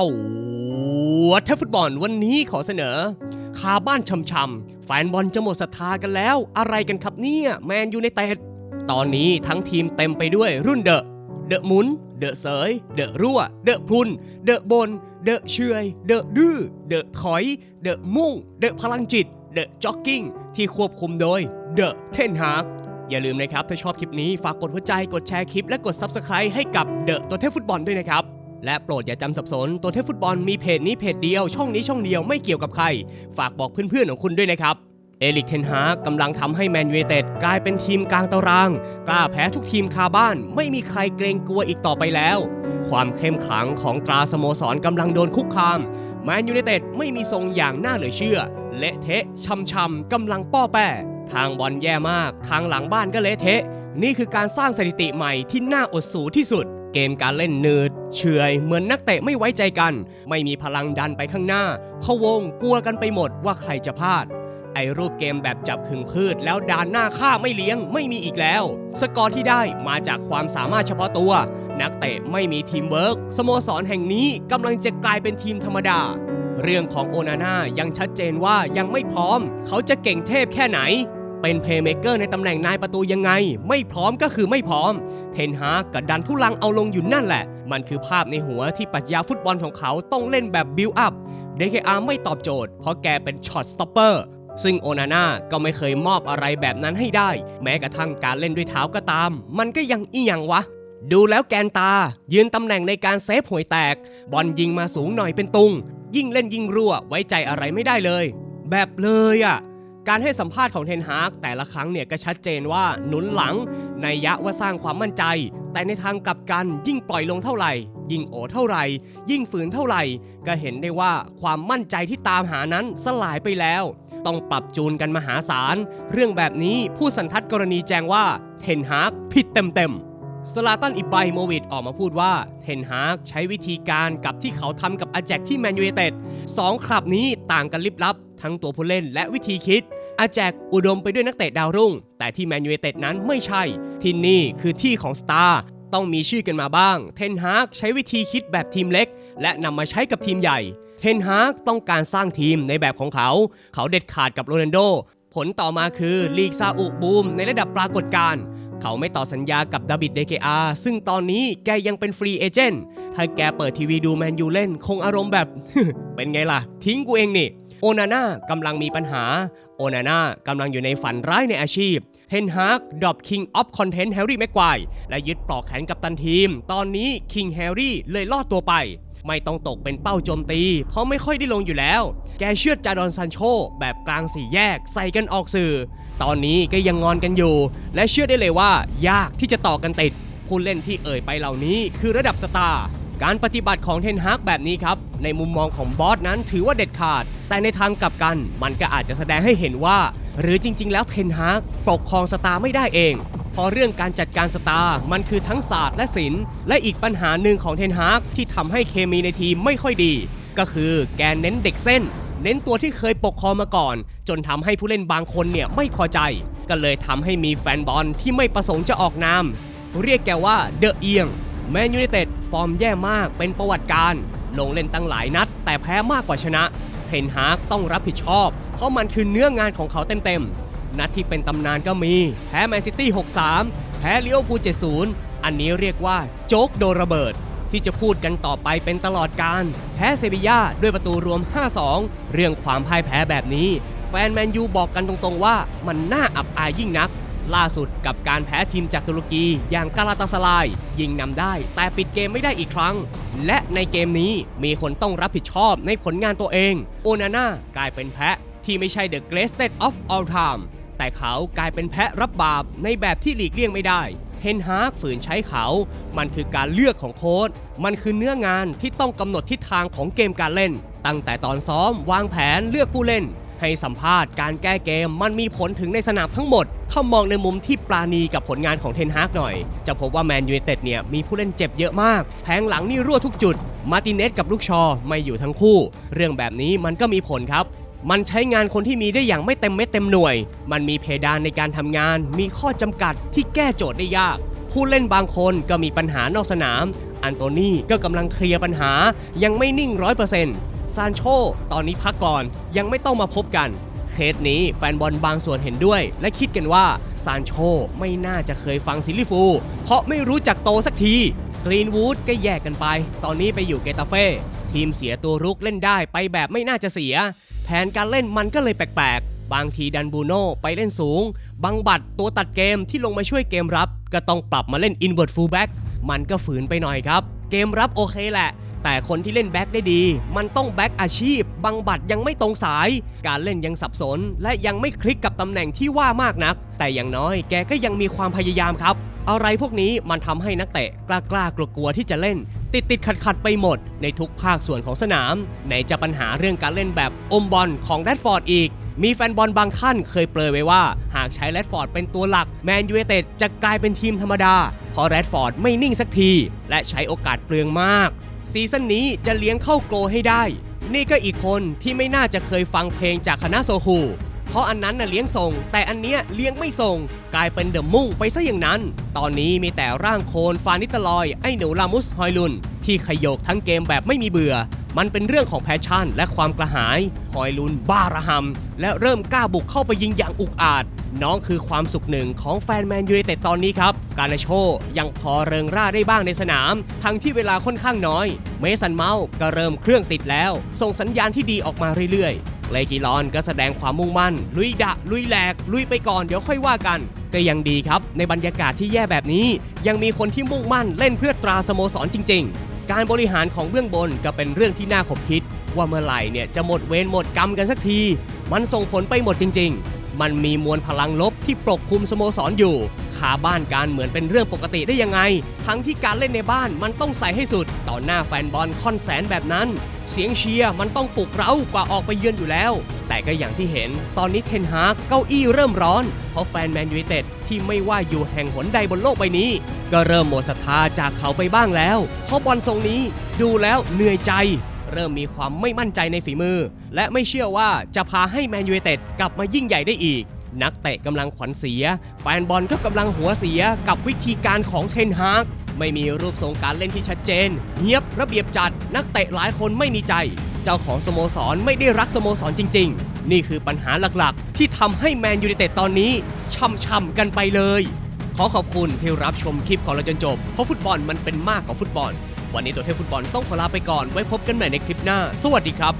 ตัวเทพฟุตบอลวันนี้ขอเสนอ คาบ้านช่ำๆแฟนบอลจะหมดศรัทธากันแล้ว อะไรกันครับเนี่ยแมนยูในเตดตอนนี้ทั้งทีมเต็มไปด้วยรุ่นเดอะเดอะมุน เดอะเสย เดอะรั่ว เดอะพุน เดอะบน เดอะเชยเดอะดื้อ เดอะถอย เดอะมุ่ง เดอะพลังจิต เดอะจ็อกกิ้ง ที่ควบคุมโดย เดอะเทนฮากอย่าลืมนะครับ ถ้าชอบคลิปนี้ ฝากกดหัวใจ กดแชร์คลิป และกด Subscribe ให้กับเดอะตัวเทพฟุตบอลด้วยนะครับ และโปรดอย่าจำสับสน ตัวเทพฟุตบอลมีเพจนี้เพจเดียว ช่องนี้ช่องเดียวไม่เกี่ยวกับใคร ฝากบอกเพื่อนๆของคุณด้วยนะครับ เอลิกเทนฮากกำลังทำให้แมนยูเต็ดกลายเป็นทีมกลางตาราง กล้าแพ้ทุกทีมคาบ้าน ไม่มีใครเกรงกลัวอีกต่อไปแล้ว ความเข้มขลังของตราสโมสรกำลังโดนคุกคาม แมนยูเต็ดไม่มีทรงอย่างน่าเหลือเชื่อ เละเทะช่ำๆกำลังป้อแป้ทางบอลแย่มาก ทางหลังบ้านก็เละเทะ นี่คือการสร้างสถิติใหม่ที่น่าอดสูที่สุด เกมการเล่นเนืดเฉอยเหมือนนักเตะไม่ไว้ใจกัน ไม่มีพลังดันไปข้างหน้าพะวงกลัวกันไปหมดว่าใครจะพลาด ไอรูปเกมแบบจับขึงพืช แล้วดานหน้าฆ่าไม่เลี้ยงไม่มีอีกแล้ว สกอร์ที่ได้มาจากความสามารถเฉพาะตัว นักเตะไม่มีทีมเวิร์กสโมสรแห่งนี้กำลังจะกลายเป็นทีมธรรมดา เรื่องของโอนาน่ายังชัดเจนว่ายังไม่พร้อม เขาจะเก่งเทพแค่ไหนเป็นเพลย์เม k เกอร์ในตำแหน่งนายประตูยังไง ไม่พร้อมก็คือไม่พร้อม เทนฮากกับดันทุลังเอาลงอยู่นั่นแหละ มันคือภาพในหัวที่ปัชญาฟุตบอลของเขาต้องเล่นแบบบิลอัพ DKR ไม่ตอบโจทย์ เพราะแกเป็นช็อตสต็อปเปอร์ซึ่งโอนาน่าก็ไม่เคยมอบอะไรแบบนั้นให้ได้ แม้กระทั่งการเล่นด้วยเท้าก็ตาม มันก็ยังอีหยังวะ ดูแล้วแกนตา ยืนตำแหน่งในการเซฟห่วยแตก บอลยิงมาสูงหน่อยเป็นตุง ยิ่งเล่นยิ่งรั่วไว้ใจอะไรไม่ได้เลย แบบเลยอะ่ะ การให้สัมภาษณ์ของเทนฮากแต่ละครั้งเนี่ยก็ชัดเจนว่าหนุนหลังในยะว่าสร้างความมั่นใจ แต่ในทางกลับกันยิ่งปล่อยลงเท่าไหร่ ยิ่งโอเท่าไหร่ ยิ่งฝืนเท่าไหร่ ก็เห็นได้ว่าความมั่นใจที่ตามหานั้นสลายไปแล้ว ต้องปรับจูนกันมหาศาล เรื่องแบบนี้ผู้สันทัดกรณีแจ้งว่าเทนฮากผิดเต็มๆสลาตันอิบราฮิโมวิชออกมาพูดว่าเทนฮากใช้วิธีการกับที่เขาทำกับอาแจกที่แมนยูไนเต็ดสองคลับนี้ต่างกันลิบลับ ทั้งตัวผู้เล่นและวิธีคิด อาแจกอุดมไปด้วยนักเตะดาวรุ่ง แต่ที่แมนยูเต็ดนั้นไม่ใช่ ที่นี่คือที่ของสตาร์ต้องมีชื่อกันมาบ้าง เทนฮากใช้วิธีคิดแบบทีมเล็ก และนำมาใช้กับทีมใหญ่ เทนฮากต้องการสร้างทีมในแบบของเขา เขาเด็ดขาดกับโรนัลโด ผลต่อมาคือลีกซาอุบูมในระดับปรากฏการณ์เขาไม่ต่อสัญญากับดาบิดเดเกอาซึ่งตอนนี้แกยังเป็นฟรีเอเจนต์ ถ้าแกเปิดทีวีดูแมนยูเล่น คงอารมณ์แบบ เป็นไงล่ะ ทิ้งกูเองนี่ โอนาน่ากำลังมีปัญหา โอนาน่ากำลังอยู่ในฝันร้ายในอาชีพ เทนฮากดรอปคิงออฟคอนเทนต์แฮร์รี่แม็กควายและยึดปลอกแขนกับตันทีม ตอนนี้คิงแฮร์รี่เลยลอดตัวไป ไม่ต้องตกเป็นเป้าโจมตี เพราะไม่ค่อยได้ลงอยู่แล้ว แกเชื่อดจาดอนซันโชแบบกลางสี่แยกใส่กันออกสื่อ ตอนนี้ก็ยังงอนกันอยู่ และเชื่อได้เลยว่ายากที่จะต่อกันติดผู้เล่นที่เอ่ยไปเหล่านี้คือระดับสตาร์ การปฏิบัติของเทนฮากแบบนี้ครับ ในมุมมองของบอสนั้นถือว่าเด็ดขาด แต่ในทางกลับกัน มันก็อาจจะแสดงให้เห็นว่า หรือจริง ๆ แล้วเทนฮากปกครองสตาร์ไม่ได้เองเพราะเรื่องการจัดการสตาร์มันคือทั้งศาสตร์และศิลป์และอีกปัญหาหนึ่งของเทนฮากที่ทำให้เคมีในทีมไม่ค่อยดี ก็คือแกเน้นเด็กเส้น เน้นตัวที่เคยปกครองมาก่อน จนทำให้ผู้เล่นบางคนเนี่ยไม่พอใจ ก็เลยทำให้มีแฟนบอลที่ไม่ประสงค์จะออกนามเรียกแกว่าเดอะเอียง แมนยูไนเต็ดฟอร์มแย่มากเป็นประวัติการ ลงเล่นตั้งหลายนัด แต่แพ้มากกว่าชนะเทนฮากต้องรับผิดชอบ เพราะมันคือเนื้องานของเขาเต็มๆ นัดที่เป็นตำนานก็มี แพ้แมนซิตี้ 6-3 แพ้ลิเวอร์พูล 7-0 อันนี้เรียกว่าโจ๊กโดนระเบิด ที่จะพูดกันต่อไปเป็นตลอดการ แพ้เซบีย่าด้วยประตูรวม 5-2 เรื่องความพ่ายแพ้แบบนี้ แฟนแมนยูบอกกันตรงๆว่ามันน่าอับอายยิ่งนัก ล่าสุดกับการแพ้ทีมจากตุรกีอย่างกาลาตาสลาย ยิงนำได้แต่ปิดเกมไม่ได้อีกครั้ง และในเกมนี้มีคนต้องรับผิดชอบในผลงานตัวเอง โอนาน่ากลายเป็นแพะที่ไม่ใช่ The Greatest of All Time แต่เขากลายเป็นแพะรับบาปในแบบที่หลีกเลี่ยงไม่ได้เทนฮากฝืนใช้เขา มันคือการเลือกของโค้ชมันคือเนื้องานที่ต้องกำหนดทิศทางของเกมการเล่น ตั้งแต่ตอนซ้อมวางแผนเลือกผู้เล่น ให้สัมภาษณ์การแก้เกมมันมีผลถึงในสนามทั้งหมด ถ้ามองในมุมที่ปราณีกับผลงานของเทนฮากหน่อย จะพบว่าแมนยูเต็ดเนี่ยมีผู้เล่นเจ็บเยอะมาก แผงหลังนี่รั่วทุกจุด มาร์ติเนสกับลูกชอไม่อยู่ทั้งคู่ เรื่องแบบนี้มันก็มีผลครับมันใช้งานคนที่มีได้อย่างไม่เต็มเม็ดเต็มหน่วย มันมีเพดานในการทำงาน มีข้อจำกัดที่แก้โจทย์ได้ยาก ผู้เล่นบางคนก็มีปัญหานอกสนาม อันโตนี่ก็กำลังเคลียร์ปัญหา ยังไม่นิ่งร้อยเปอร์เซ็นต์ ซานโชตอนนี้พักก่อนยังไม่ต้องมาพบกัน เคสนี้แฟนบอลบางส่วนเห็นด้วย และคิดกันว่าซานโชไม่น่าจะเคยฟังซิลลิฟู เพราะไม่รู้จักโตสักทีกรีนวูดก็แยกกันไป ตอนนี้ไปอยู่เกตาเฟ่ทีมเสียตัวรุกเล่นได้ไปแบบไม่น่าจะเสีย แผนการเล่นมันก็เลยแปลกๆ บางทีดันบูโน่ไปเล่นสูง บังบัดตัวตัดเกมที่ลงมาช่วยเกมรับ ก็ต้องปรับมาเล่นอินเว r ร์ f ฟูลแบ็กมันก็ฝืนไปหน่อยครับ เกมรับโอเคแหละ แต่คนที่เล่นแบ็กได้ดี มันต้องแบ็กอาชีพ บังบัดยังไม่ตรงสาย การเล่นยังสับสน และยังไม่คลิกกับตำแหน่งที่ว่ามากนัก แต่อย่างน้อยแกก็ยังมีความพยายามครับ อะไรพวกนี้มันทำให้นักเตะกล้ากล้ากลัวกลัวที่จะเล่น ติดติดขัดขัดไปหมด ในทุกภาคส่วนของสนามไหนจะปัญหาเรื่องการเล่นแบบอมบอลของแรดฟอร์ดอีกมีแฟนบอลบางท่านเคยเปรยไว้ว่า หากใช้แรดฟอร์ดเป็นตัวหลักแมนยู i นเต็ดจะกลายเป็นทีมธรรมดา เพราะแรดฟอร์ดไม่นิ่งสักที และใช้โอกาสเปลืองมาก ซีซั่นนี้จะเลี้ยงเข้าโกลให้ได้ นี่ก็อีกคนที่ไม่น่าจะเคยฟังเพลงจากคณะโซฮูเพราะอันนั้นน่ะเลี้ยงส่ง แต่อันเนี้ยเลี้ยงไม่ส่ง กลายเป็นเดอะมุ่งไปซะอย่างนั้น ตอนนี้มีแต่ร่างโคลนฟานิตลอย ไอ้หนูลามุสฮอยลุน ที่ขยโยกทั้งเกมแบบไม่มีเบื่อ มันเป็นเรื่องของแพชชั่น และความกระหายฮอยลุนบ้าระหำและเริ่มกล้าบุกเข้าไปยิงอย่างอุกอาจ น้องคือความสุขหนึ่งของแฟนแมนยูไนเต็ดตอนนี้ครับ การนาโชยังพอเริงร่าได้บ้างในสนาม ทั้งที่เวลาค่อนข้างน้อย เมสันเมาส์ก็เริ่มเครื่องติดแล้ว ส่งสัญญาณที่ดีออกมาเรื่อยๆเลกิลอนก็แสดงความมุ่งมั่น ลุยดะ ลุยแหลก ลุยไปก่อนเดี๋ยวค่อยว่ากันก็ยังดีครับ ในบรรยากาศที่แย่แบบนี้ ยังมีคนที่มุ่งมั่นเล่นเพื่อตราสโมสรจริง ๆ การบริหารของเบื้องบนก็เป็นเรื่องที่น่าขบคิด ว่าเมื่อไหร่เนี่ยจะหมดเวรหมดกรรมกันสักที มันส่งผลไปหมดจริง ๆ มันมีมวลพลังลบที่ปกคลุมสโมสรอยู่ขาบ้านการเหมือนเป็นเรื่องปกติได้ยังไง ทั้งที่การเล่นในบ้านมันต้องใส่ให้สุด ต่อหน้าแฟนบอลค่อนแสนแบบนั้น เสียงเชียร์มันต้องปลุกเร้ากว่าออกไปเยือนอยู่แล้ว แต่ก็อย่างที่เห็นตอนนี้เทนฮากเก้าอี้เริ่มร้อน เพราะแฟนแมนยูไนเต็ดที่ไม่ว่าอยู่แห่งหนใดบนโลกใบนี้ ก็เริ่มหมดศรัทธาจากเขาไปบ้างแล้วเพราะบอลทรงนี้ดูแล้วเหนื่อยใจ เริ่มมีความไม่มั่นใจในฝีมือ และไม่เชื่อว่าจะพาให้แมนยูไนเต็ดกลับมายิ่งใหญ่ได้อีก นักเตะกำลังขวัญเสีย แฟนบอลก็กำลังหัวเสียกับวิธีการของเทนฮากไม่มีรูปทรงการเล่นที่ชัดเจนเงียบระเบียบจัด นักเตะหลายคนไม่มีใจ เจ้าของสโมสรไม่ได้รักสโมสรจริง ๆ นี่คือปัญหาหลักๆ ที่ทำให้แมนยูไนเต็ดตอนนี้ช่ำๆกันไปเลย ขอขอบคุณที่รับชมคลิปของเราจนจบ เพราะฟุตบอลมันเป็นมากกว่าฟุตบอล วันนี้ตัวเทพฟุตบอลต้องขอลาไปก่อนไว้พบกันใหม่ในคลิปหน้า สวัสดีครับ